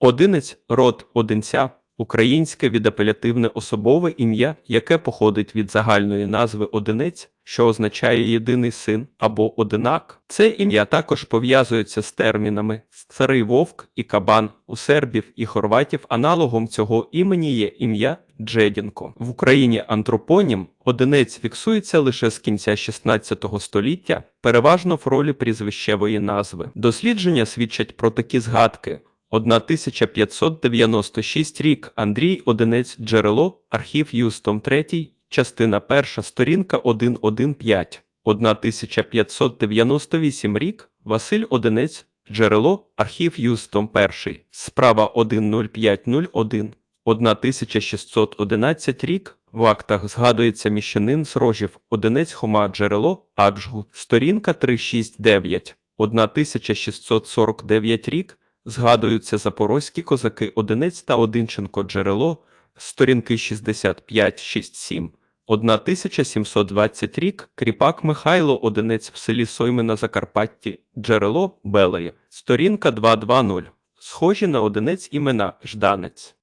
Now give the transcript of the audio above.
Одинець, род одинця, українське відапелятивне особове ім'я, яке походить від загальної назви одинець, що означає єдиний син або одинак. Це ім'я також пов'язується з термінами старий вовк і кабан. У сербів і хорватів аналогом цього імені є ім'я Джедінко. В Україні антропонім одинець фіксується лише з кінця 16 століття, переважно в ролі прізвищевої назви. Дослідження свідчать про такі згадки. 1596 рік. Андрій Одинець Джерело, архів Юстом 3, частина 1, сторінка 115. 1598 рік. Василь Одинець Джерело, архів Юстом 1, справа 10501. 1611 рік. В актах згадується міщанин з рожів. Одинець Хома Джерело, Аджгу, сторінка 369. 1649 рік згадуються запорозькі козаки Одинець та Одинченко Джерело, сторінки 65-67. 1720 рік Кріпак Михайло Одинець в селі Сойми на Закарпатті, Джерело Белеє, сторінка 220. Схожі на одинець імена Жданець.